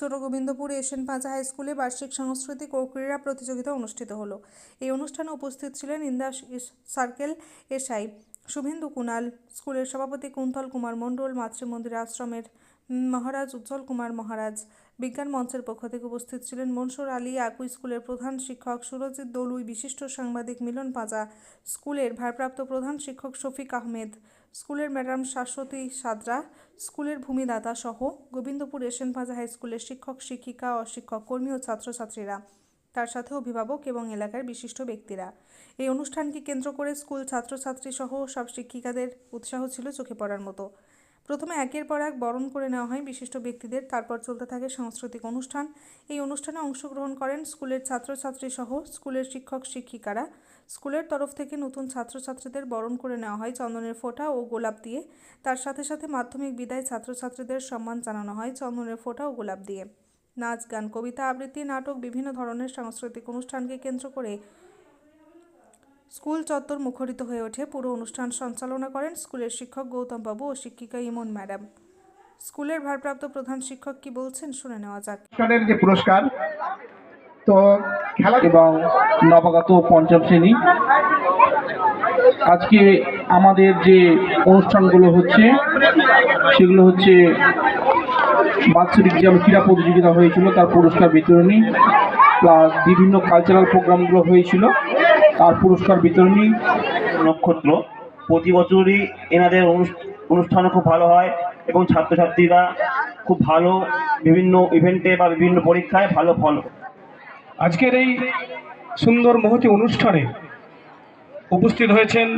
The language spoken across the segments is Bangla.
ছোট গোবিন্দপুর এশিয়ান পাঁচা হাই স্কুলে বার্ষিক সাংস্কৃতিক ও ক্রীড়া প্রতিযোগিতা অনুষ্ঠিত হলো। এই অনুষ্ঠানে উপস্থিত ছিলেন ইন্দাস সার্কেল এসআই শুভেন্দু কুণাল স্কুলের সভাপতি কুন্তল কুমার মণ্ডল, মাতৃমন্দির আশ্রমের মহারাজ উজ্জ্বল কুমার মহারাজ। বিজ্ঞান মঞ্চের পক্ষ থেকে উপস্থিত ছিলেন মনসুর আলী আকু স্কুলের প্রধান শিক্ষক সুরজিৎ দলুই, বিশিষ্ট সাংবাদিক মিলন পাজা স্কুলের ভারপ্রাপ্ত প্রধান শিক্ষক শফিক আহমেদ, স্কুলের ম্যাডাম শাশ্বতী সাদরা, স্কুলের ভূমিদাতা সহ গোবিন্দপুর এশিয়ান পাজা হাই স্কুলের শিক্ষক, শিক্ষিকা, অশিক্ষক, কর্মী ও ছাত্রছাত্রীরা, তার সাথে অভিভাবক এবং এলাকার বিশিষ্ট ব্যক্তিরা। এই অনুষ্ঠানকে কেন্দ্র করে স্কুল ছাত্রছাত্রী সহ সব শিক্ষিকাদের উৎসাহ ছিল চোখে পড়ার মতো। প্রথমে একের পর এক বরণ করে নেওয়া হয় বিশিষ্ট ব্যক্তিদের, তারপর চলতে থাকে সাংস্কৃতিক অনুষ্ঠান। এই অনুষ্ঠানে অংশগ্রহণ করেন স্কুলের ছাত্রছাত্রী সহ স্কুলের শিক্ষক, শিক্ষিকারা। স্কুলের তরফ থেকে নতুন ছাত্রছাত্রীদের বরণ করে নেওয়া হয় চন্দনের ফোঁটা ও গোলাপ দিয়ে। তার সাথে সাথে মাধ্যমিক বিদায় ছাত্রছাত্রীদের সম্মান জানানো হয় চন্দনের ফোঁটা ও গোলাপ দিয়ে। নাচ, গান, কবিতা আবৃত্তি, নাটক, বিভিন্ন ধরনের সাংস্কৃতিক অনুষ্ঠানকে কেন্দ্র করে স্কুল চত্বর মুখরিত হয়ে ওঠে। পুরো অনুষ্ঠান সঞ্চালনা করেন স্কুলের শিক্ষক গৌতম বাবু ও শিক্ষিকা ইমন ম্যাডাম। স্কুলের ভারপ্রাপ্ত প্রধান শিক্ষক কি বলছেন শুনে নেওয়া যাক। যে পুরস্কার তো খেলা এবং নবাগত পঞ্চম শ্রেণি। আজকে আমাদের যে অনুষ্ঠানগুলো হচ্ছে সেগুলো হচ্ছে বাৎসরিক যে ক্রীড়া প্রতিযোগিতা হয়েছিল তার পুরস্কার বিতরণী প্লাস বিভিন্ন কালচারাল প্রোগ্রামগুলো হয়েছিল। তার পুরস্কার বিতরণী নক্ষত্র। প্রতি বছরই এনাদের অনুষ- অনুষ্ঠানও খুব ভালো হয় এবং ছাত্রছাত্রীরা খুব ভালো বিভিন্ন ইভেন্টে বা বিভিন্ন পরীক্ষায় ভালো ফল আজকের এই সুন্দর মহতি অনুষ্ঠানে উপস্থিত হয়েছেন,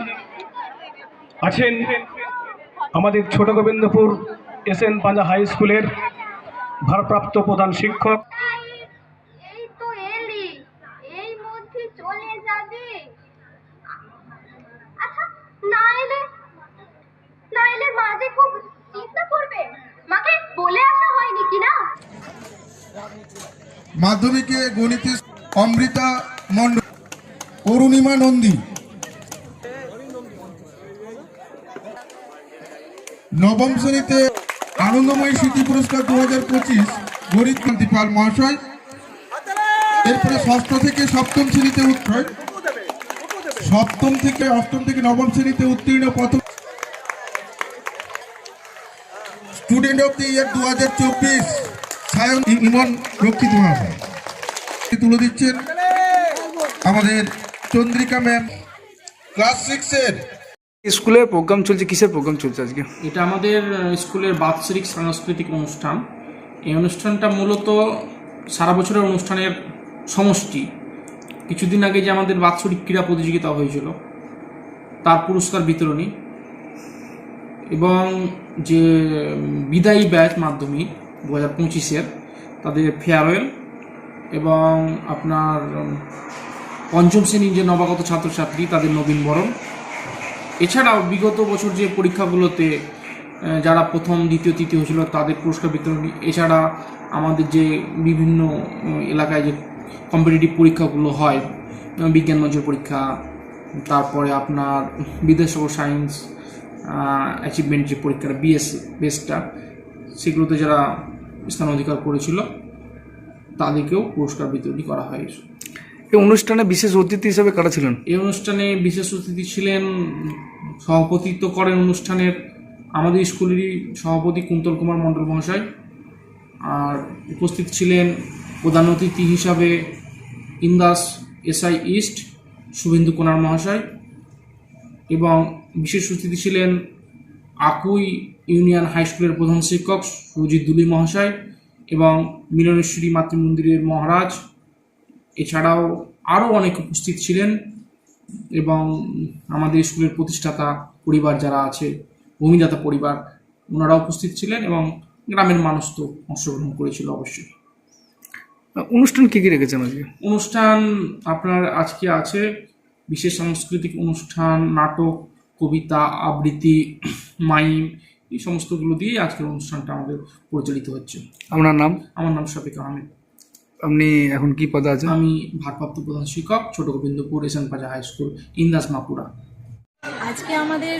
আছেন আমাদের ছোট Gobindapur S N Panja high স্কুলের ভারপ্রাপ্ত প্রধান শিক্ষক এই তো এলি এই মধ্যে চলে যাবে? আচ্ছা না এলে না এলে মা যে খুব চিন্তা করবে। মাকে বলে আসা হয়নি কি না? মাধ্যমিকে গণিতে অমৃতা মণ্ডল, অরুণিমা নন্দী। নবম শ্রেণীতে আনন্দময় স্মৃতি পুরস্কার দু হাজার পঁচিশ গণিত কান্তি পাল মহাশয় এরপরে ষষ্ঠ থেকে সপ্তম শ্রেণীতে উত্তর সপ্তম থেকে অষ্টম থেকে নবম শ্রেণীতে উত্তীর্ণ। প্রথম স্টুডেন্ট অফ দি ইয়ার দু হাজার চব্বিশ সায়ন ইমন রক্ষিত মহাশয়। তুলে দিচ্ছেন আমাদের চন্দ্রিকা ম্যাম ক্লাস সিক্সের। স্কুলে প্রোগ্রাম চলছে কিসের প্রোগ্রাম চলছে আজকে? এটা আমাদের স্কুলের বাৎসরিক সাংস্কৃতিক অনুষ্ঠান। এই অনুষ্ঠানটা মূলত সারা বছরের অনুষ্ঠানের সমষ্টি। কিছুদিন আগে যে আমাদের বাৎসরিক ক্রীড়া প্রতিযোগিতা হয়েছিল, তার পুরস্কার বিতরণী এবং যে বিদায়ী ব্যাচ মাধ্যমিক দু হাজার পঁচিশের তাদের ফেয়ারওয়েল এবং আপনার পঞ্চম শ্রেণির যে নবাগত ছাত্রছাত্রী, তাদের নবীনবরণ এছাড়াও বিগত বছর যে পরীক্ষাগুলোতে যারা প্রথম, দ্বিতীয়, তৃতীয় হয়েছিল, তাদের পুরস্কার বিতরণী। এছাড়া আমাদের যে বিভিন্ন এলাকায় যে কম্পিটিটিভ পরীক্ষাগুলো হয় বিজ্ঞান মঞ্চের পরীক্ষা তারপরে আপনার বিদ্যাসাগর সায়েন্স অ্যাচিভমেন্ট যে পরীক্ষাটা বিএস বেসটা সেগুলোতে যারা স্থান অধিকার করেছিল তাদেরকেও পুরস্কার বিতরণী করা হয়। এই অনুষ্ঠানে বিশেষ অতিথি হিসেবে কারা ছিলেন? এই অনুষ্ঠানে বিশেষ অতিথি ছিলেন সভাপতিত্ব করেন অনুষ্ঠানের আমাদের স্কুলেরই সভাপতি কুন্তল কুমার মণ্ডল মহাশয় আর উপস্থিত ছিলেন প্রধান অতিথি হিসাবে ইন্দাস এসআই ইস্ট শুভেন্দু কুমার মহাশয় এবং বিশেষ অতিথি ছিলেন আকুই ইউনিয়ন হাই স্কুলের প্রধান শিক্ষক সুজিত দুলি মহাশয় এবং মিলনেশ্বরী মাতৃমন্দিরের মহারাজ। এছাড়াও আরও অনেক উপস্থিত ছিলেন এবং আমাদের স্কুলের প্রতিষ্ঠাতা পরিবার যারা আছে, ভূমিদাতা পরিবার ওনারা উপস্থিত ছিলেন এবং গ্রামের মানুষ তো অংশগ্রহণ করেছিল অবশ্যই। অনুষ্ঠান কি কি রেখেছেন আজকে? অনুষ্ঠান আপনার আজকে আছে বিশেষ সাংস্কৃতিক অনুষ্ঠান নাটক কবিতা আবৃত্তি মাইম এই সমস্তগুলো দিয়ে আজকের অনুষ্ঠানটা আমাদের পরিচালিত হচ্ছে। আপনার নাম? আমার নাম শফিক আহমেদ আপনি এখন কি পদে আছেন? আমি ভারপ্রাপ্ত প্রধান শিক্ষক ছোট গোবিন্দপুর এশন পাজা হাই স্কুল ইন্দাস মাপুরা। আজকে আমাদের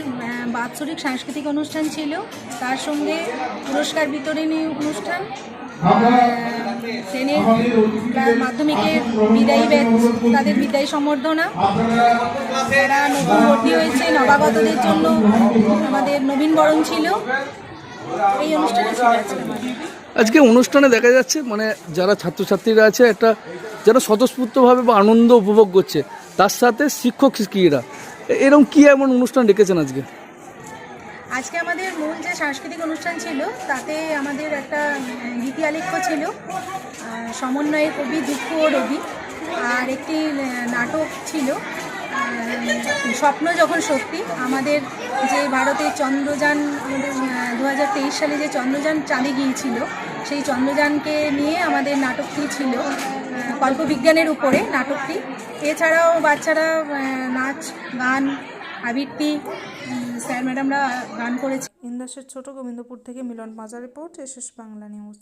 বাৎসরিক সাংস্কৃতিক অনুষ্ঠান ছিল। তার সঙ্গে পুরস্কার বিতরণী অনুষ্ঠান টেনের মাধ্যমিকের বিদায়ী ব্যাচ তাদের বিদায়ী সম্বর্ধনা। যারা নতুন ভর্তি হয়েছে নবাগতদের জন্য আমাদের নবীন বরণ ছিল। এই অনুষ্ঠানে আজকে অনুষ্ঠানে দেখা যাচ্ছে মানে যারা ছাত্রছাত্রীরা আছে একটা যারা স্বতঃস্ফূর্তভাবে বা আনন্দ উপভোগ করছে। তার সাথে শিক্ষক শিক্ষিকারা। এরকম কি এমন অনুষ্ঠান ডেকেছেন আজকে? আজকে আমাদের মূল যে সাংস্কৃতিক অনুষ্ঠান ছিল তাতে আমাদের একটা উম, গীতি আলেখ্য ছিল সমন্বয়ের সমন্বয়ে কবি দুঃখ রবি। আর একটি নাটক ছিল স্বপ্ন যখন সত্যি আমাদের যে ভারতের চন্দ্রযান আমাদের দু হাজার তেইশ সালে যে চন্দ্রযান চাঁদে গিয়েছিল সেই চন্দ্রযানকে নিয়ে আমাদের নাটকটি ছিল কল্পবিজ্ঞানের উপরে নাটকটি। এছাড়াও বাচ্চারা নাচ গান আবৃত্তি স্যার, ম্যাডামরা গান করেছে। ইন্দাসের ছোট গোবিন্দপুর থেকে মিলন মাজার রিপোর্ট এসএস বাংলা নিউজ।